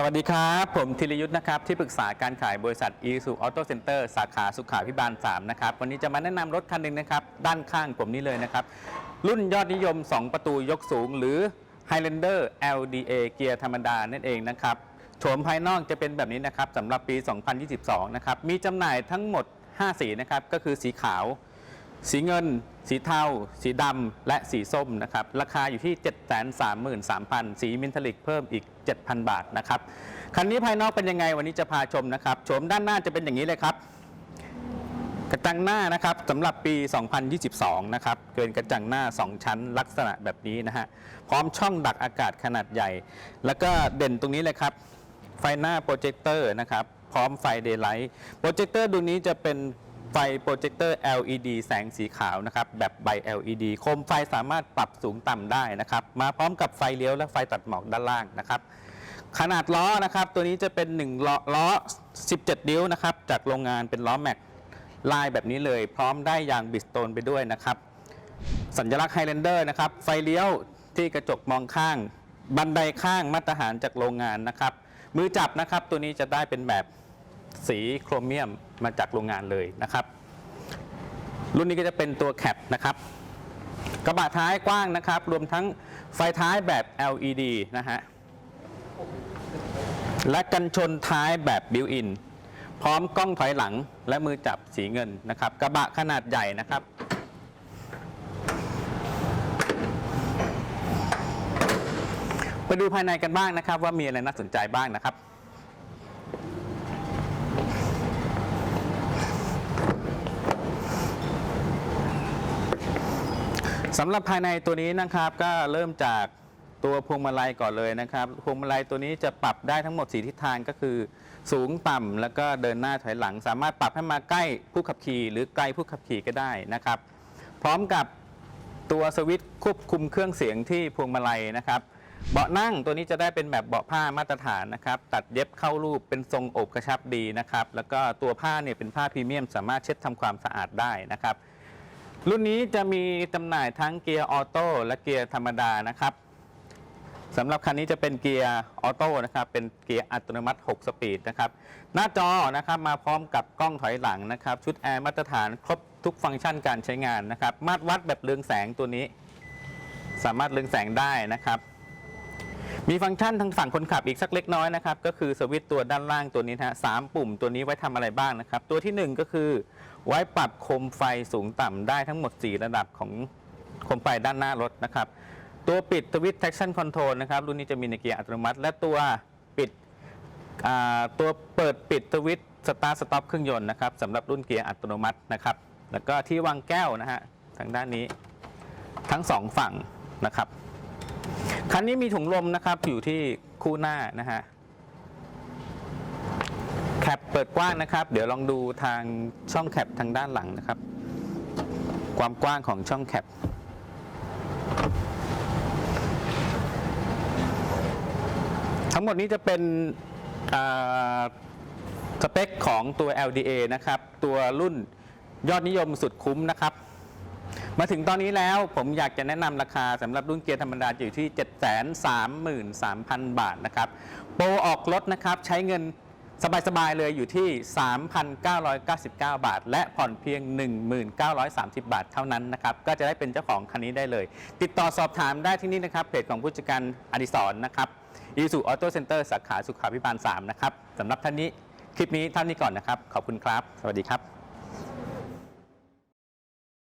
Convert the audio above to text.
สวัสดีครับ ผมธีรยุทธ์นะครับ ที่ปรึกษาการขายบริษัท e s u Auto Center สาขาสุขาพิบาล 3 นะครับ วันนี้จะมาแนะนำรถคันหนึ่งนะครับ ด้านข้างผมนี้เลยนะครับ รุ่นยอดนิยม 2 ประตูยกสูง หรือ Highlander LDA เกียร์ธรรมดานั่นเองนะครับโฉมภายนอกจะเป็นแบบนี้นะครับสำหรับปี 2022 นะครับ มีจำหน่ายทั้งหมด 5 สีนะครับ ก็คือสีขาว สีเงิน สีเทา สีดำ และสีส้มนะครับ ราคาอยู่ที่ 733,000 สีมินทลิกเพิ่มอีก 7,000 บาทนะครับ คันนี้ภายนอกเป็นยังไงวันนี้จะพาชมนะครับโฉมด้านหน้าจะเป็นอย่างนี้เลยครับ กระจังหน้านะครับสำหรับปี 2022 นะครับ เกินกระจังหน้า 2 ชั้นลักษณะแบบนี้นะฮะ พร้อมช่องดักอากาศขนาดใหญ่ แล้วก็เด่นตรงนี้เลยครับ ไฟหน้าโปรเจคเตอร์นะครับ พร้อมไฟเดย์ไลท์ โปรเจคเตอร์ดวงนี้จะเป็น ไฟโปรเจคเตอร์ LED แสงสีขาวนะครับแบบใบ LED โคมไฟสามารถปรับสูงต่ำได้นะครับ มาพร้อมกับไฟเลี้ยวและไฟตัดหมอกด้านล่างนะครับ ขนาดล้อนะครับ ตัวนี้จะเป็น1ล้อล้อ 17 นิ้วนะครับ จากโรงงานเป็นล้อแม็กลายแบบนี้เลย พร้อมได้ยางบิสโตนไปด้วยนะครับ สัญลักษณ์ไฮแลนเดอร์นะครับ ไฟเลี้ยวที่กระจกมองข้าง บันไดข้างมาตรฐานจากโรงงานนะครับ มือจับนะครับ ตัวนี้จะได้เป็นแบบ สีโครเมียมมาจากโรงงานเลยนะครับ รุ่นนี้ก็จะเป็นตัวแคปนะครับ กระบะท้ายกว้างนะครับ รวมทั้งไฟท้ายแบบ LED นะฮะและกันชนท้ายแบบบิวอินพร้อมกล้องถอยหลังและมือจับสีเงินนะครับ กระบะขนาดใหญ่นะครับ ไปดูภายในกันบ้างนะครับ ว่ามีอะไรน่าสนใจบ้างนะครับ สำหรับภายในตัวนี้นะครับก็เริ่มจากตัวพวงมาลัยก่อนเลยนะครับ พวงมาลัยตัวนี้จะปรับได้ทั้งหมดสีทิศทางก็คือ สูงต่ำแล้วก็เดินหน้าถอยหลัง สามารถปรับให้มาใกล้ผู้ขับขี่ หรือไกลผู้ขับขี่ก็ได้นะครับ พร้อมกับตัวสวิตช์ควบคุมเครื่องเสียงที่พวงมาลัยนะครับ เบาะนั่งตัวนี้จะได้เป็นแบบเบาะผ้ามาตรฐานนะครับ ตัดเย็บเข้ารูปเป็นทรงอบกระชับดีนะครับ แล้วก็ตัวผ้าเนี่ยเป็นผ้าพรีเมียม สามารถเช็ดทำความสะอาดได้นะครับ รุ่นนี้จะมีจำหน่ายทั้งเกียร์ออโต้และเกียร์ธรรมดานะครับสำหรับคันนี้จะเป็นเกียร์ออโต้นะครับ เป็นเกียร์อัตโนมัติ 6 สปีดนะครับ หน้าจอนะครับมาพร้อมกับกล้องถอยหลังนะครับ ชุดแอร์มาตรฐานครบทุกฟังก์ชันการใช้งานนะครับ มาตรวัดแบบเรืองแสงตัวนี้ สามารถเรืองแสงได้นะครับ มีฟังก์ชันทางฝั่งคนขับอีกสักเล็กน้อยนะครับ ก็คือสวิตช์ตัวด้านล่างตัวนี้นะฮะสามปุ่มตัวนี้ไว้ทำอะไรบ้างนะครับ ตัวทีหนึ่1 ก็คือไว้ปรับโคมไฟสูงต่ำได้ทั้งหมด 4 ระดับของโคมไฟด้านหน้ารถนะครับ ตัวปิดสวิตช์ traction control นะครับ รุ่นนี้จะมีในเกียร์อัตโนมัติ และตัวปิดตัวเปิดปิดสวิตช์สตาร์ทสต็อปเครื่องยนต์นะครับสำหรับรุ่นเกียร์อัตโนมัตินะครับ แล้วก็ที่วางแก้วนะฮะทางด้านนี้ทั้งสองฝั่งนะครับ คันนี้มีถุงลมนะครับอยู่ที่คู่หน้านะฮะแคปเปิดกว้างนะครับ เดี๋ยวลองดูทางช่องแคปทางด้านหลังนะครับ ความกว้างของช่องแคปทั้งหมดนี้จะเป็นสเปคของตัว LDA นะครับ ตัวรุ่นยอดนิยมสุดคุ้มนะครับ มาถึงตอนนี้แล้วผมอยากจะแนะนำราคาสำหรับรุ่นเกียร์ธรรมดาอยู่ที่ 733,000 บาทนะครับ โปรออกรถนะครับใช้เงินสบายๆเลยอยู่ที่ 3,999 บาท และผ่อนเพียง 1,930 บาทเท่านั้นนะครับ ก็จะได้เป็นเจ้าของคันนี้ได้เลย ติดต่อสอบถามได้ที่นี่นะครับ เพจของผู้จัดการอดิศรนะครับอีสุออโต้เซ็นเตอร์สาขาสุขาพิบาล 3 นะครับสำหรับท่านนี้คลิปนี้เท่านี้ก่อนนะครับ ขอบคุณครับ สวัสดีครับ